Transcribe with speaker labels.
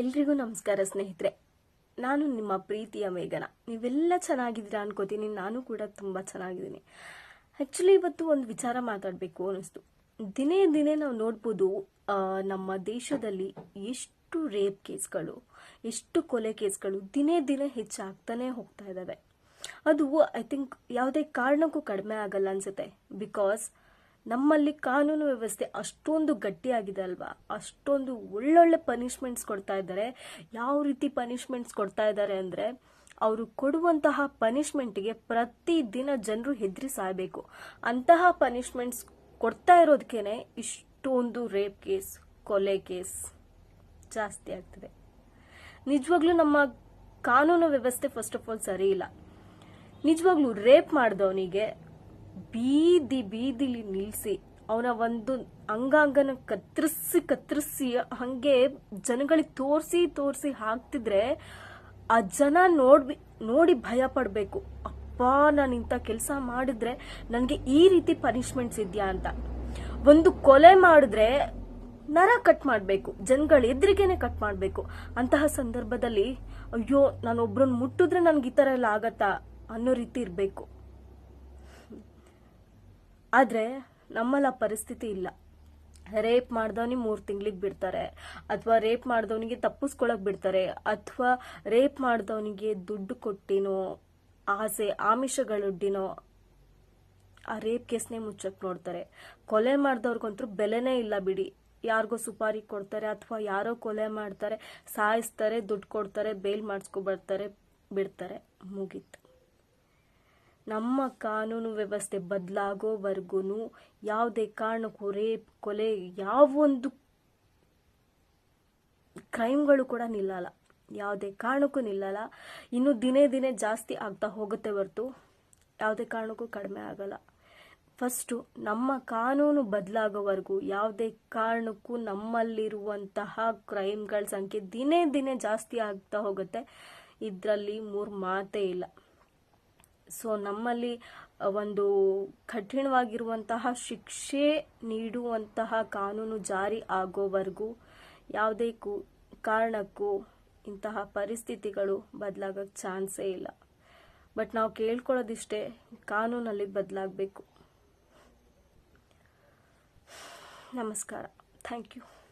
Speaker 1: ಎಲ್ರಿಗೂ ನಮಸ್ಕಾರ ಸ್ನೇಹಿತರೆ. ನಾನು ನಿಮ್ಮ ಪ್ರೀತಿಯ ಮೇಘನ. ನೀವೆಲ್ಲ ಚೆನ್ನಾಗಿದ್ದೀರಾ ಅನ್ಕೋತೀನಿ. ನಾನು ಕೂಡ ತುಂಬ ಚೆನ್ನಾಗಿದ್ದೀನಿ. ಆ್ಯಕ್ಚುಲಿ ಇವತ್ತು ಒಂದು ವಿಚಾರ ಮಾತಾಡಬೇಕು ಅನ್ನಿಸ್ತು. ದಿನೇ ದಿನೇ ನಾವು ನೋಡ್ಬೋದು ನಮ್ಮ ದೇಶದಲ್ಲಿ ಎಷ್ಟು ರೇಪ್ ಕೇಸ್ಗಳು, ಎಷ್ಟು ಕೊಲೆ ಕೇಸ್ಗಳು ದಿನೇ ದಿನೇ ಹೆಚ್ಚಾಗ್ತಾನೆ ಹೋಗ್ತಾ ಇದ್ದಾವೆ. ಅದು ಐ ಥಿಂಕ್ ಯಾವುದೇ ಕಾರಣಕ್ಕೂ ಕಡಿಮೆ ಆಗಲ್ಲ ಅನ್ಸುತ್ತೆ. ಬಿಕಾಸ್ ನಮ್ಮಲ್ಲಿ ಕಾನೂನು ವ್ಯವಸ್ಥೆ ಅಷ್ಟೊಂದು ಗಟ್ಟಿಯಾಗಿದೆ ಅಲ್ವಾ? ಅಷ್ಟೊಂದು ಒಳ್ಳೊಳ್ಳೆ ಪನಿಷ್ಮೆಂಟ್ಸ್ ಕೊಡ್ತಾ ಇದ್ದಾರೆ. ಯಾವ ರೀತಿ ಪನಿಷ್ಮೆಂಟ್ಸ್ ಕೊಡ್ತಾ ಇದ್ದಾರೆ ಅಂದರೆ, ಅವರು ಕೊಡುವಂತಹ ಪನಿಷ್ಮೆಂಟ್ಗೆ ಪ್ರತಿದಿನ ಜನರು ಹೆದರಿ ಸಾಯಬೇಕು. ಅಂತಹ ಪನಿಷ್ಮೆಂಟ್ಸ್ ಕೊಡ್ತಾ ಇರೋದಕ್ಕೇನೆ ಇಷ್ಟೊಂದು ರೇಪ್ ಕೇಸ್ ಕೊಲೆ ಕೇಸ್ ಜಾಸ್ತಿ ಆಗ್ತಿದೆ. ನಿಜವಾಗ್ಲೂ ನಮ್ಮ ಕಾನೂನು ವ್ಯವಸ್ಥೆ ಫಸ್ಟ್ ಆಫ್ ಆಲ್ ಸರಿ ಇಲ್ಲ. ನಿಜವಾಗ್ಲೂ ರೇಪ್ ಮಾಡಿದವನಿಗೆ ಬೀದಿ ಬೀದಿಲಿ ನಿಲ್ಲಿಸಿ ಅವನ ಒಂದು ಅಂಗಾಂಗನ ಕತ್ತರಿಸಿ ಕತ್ತರಿಸಿ ಹಂಗೆ ಜನಗಳಿಗೆ ತೋರಿಸಿ ತೋರಿಸಿ ಹಾಕ್ತಿದ್ರೆ ಆ ಜನ ನೋಡ್ಬಿ, ನೋಡಿ ಭಯ ಪಡಬೇಕು. ಅಪ್ಪ, ನಾನು ಇಂಥ ಕೆಲಸ ಮಾಡಿದ್ರೆ ನನಗೆ ಈ ರೀತಿ ಪನಿಷ್ಮೆಂಟ್ಸ್ ಇದೆಯಾ ಅಂತ. ಒಂದು ಕೊಲೆ ಮಾಡಿದ್ರೆ ನರ ಕಟ್ ಮಾಡಬೇಕು. ಜನಗಳ ಎದುರಿಗೇನೆ ಕಟ್ ಮಾಡಬೇಕು. ಅಂತಹ ಸಂದರ್ಭದಲ್ಲಿ, ಅಯ್ಯೋ, ನಾನು ಒಬ್ರನ್ನ ಮುಟ್ಟಿದ್ರೆ ನನ್ಗೆ ಈ ಥರ ಎಲ್ಲ ಆಗತ್ತಾ ಅನ್ನೋ ರೀತಿ ಇರಬೇಕು. ಆದರೆ ನಮ್ಮಲ್ಲಿ ಆ ಪರಿಸ್ಥಿತಿ ಇಲ್ಲ. ರೇಪ್ ಮಾಡ್ದವನಿಗೆ ಮೂರು ತಿಂಗ್ಳಿಗೆ ಬಿಡ್ತಾರೆ, ಅಥವಾ ರೇಪ್ ಮಾಡಿದವನಿಗೆ ತಪ್ಪಿಸ್ಕೊಳಕ್ ಬಿಡ್ತಾರೆ, ಅಥವಾ ರೇಪ್ ಮಾಡಿದವನಿಗೆ ದುಡ್ಡು ಕೊಟ್ಟಿನೋ, ಆಸೆ ಆಮಿಷಗಳೊಡ್ಡಿನೋ ಆ ರೇಪ್ ಕೇಸ್ನೇ ಮುಚ್ಚಕ್ ನೋಡ್ತಾರೆ. ಕೊಲೆ ಮಾಡ್ದವ್ರಿಗಂತೂ ಬೆಲೆನೇ ಇಲ್ಲ ಬಿಡಿ. ಯಾರಿಗೋ ಸುಪಾರಿ ಕೊಡ್ತಾರೆ, ಅಥವಾ ಯಾರೋ ಕೊಲೆ ಮಾಡ್ತಾರೆ, ಸಾಯಿಸ್ತಾರೆ, ದುಡ್ಡು ಕೊಡ್ತಾರೆ, ಬೇಲ್ ಮಾಡಿಸ್ಕೊಬರ್ತಾರೆ ಬಿಡ್ತಾರೆ, ಮುಗೀತು. ನಮ್ಮ ಕಾನೂನು ವ್ಯವಸ್ಥೆ ಬದಲಾಗೋವರೆಗೂ ಯಾವುದೇ ಕಾರಣಕ್ಕೂ ರೇಪ್ ಕೊಲೆ ಯಾವೊಂದು ಕ್ರೈಮ್ಗಳು ಕೂಡ ನಿಲ್ಲಲ್ಲ. ಯಾವುದೇ ಕಾರಣಕ್ಕೂ ನಿಲ್ಲಲ್ಲ. ಇನ್ನು ದಿನೇ ದಿನೇ ಜಾಸ್ತಿ ಆಗ್ತಾ ಹೋಗುತ್ತೆ ಹೊರತು ಯಾವುದೇ ಕಾರಣಕ್ಕೂ ಕಡಿಮೆ ಆಗಲ್ಲ. ಫಸ್ಟು ನಮ್ಮ ಕಾನೂನು ಬದಲಾಗೋವರೆಗೂ ಯಾವುದೇ ಕಾರಣಕ್ಕೂ ನಮ್ಮಲ್ಲಿರುವಂತಹ ಕ್ರೈಮ್ಗಳ ಸಂಖ್ಯೆ ದಿನೇ ದಿನೇ ಜಾಸ್ತಿ ಆಗ್ತಾ ಹೋಗುತ್ತೆ. ಇದರಲ್ಲಿ ಮೂರು ಮಾತೇ ಇಲ್ಲ. ಸೊ ನಮ್ಮಲ್ಲಿ ಒಂದು ಕಠಿಣವಾಗಿರುವಂತಹ ಶಿಕ್ಷೆ ನೀಡುವಂತಹ ಕಾನೂನು ಜಾರಿ ಆಗೋವರೆಗೂ ಯಾವುದೇ ಕಾರಣಕ್ಕೂ ಇಂತಹ ಪರಿಸ್ಥಿತಿಗಳು ಬದಲಾಗಕ್ಕೆ ಚಾನ್ಸೇ ಇಲ್ಲ. ಬಟ್ ನಾವು ಕೇಳ್ಕೊಳ್ಳೋದಿಷ್ಟೇ ಕಾನೂನಲ್ಲಿ ಬದಲಾಗಬೇಕು. ನಮಸ್ಕಾರ. Thank you.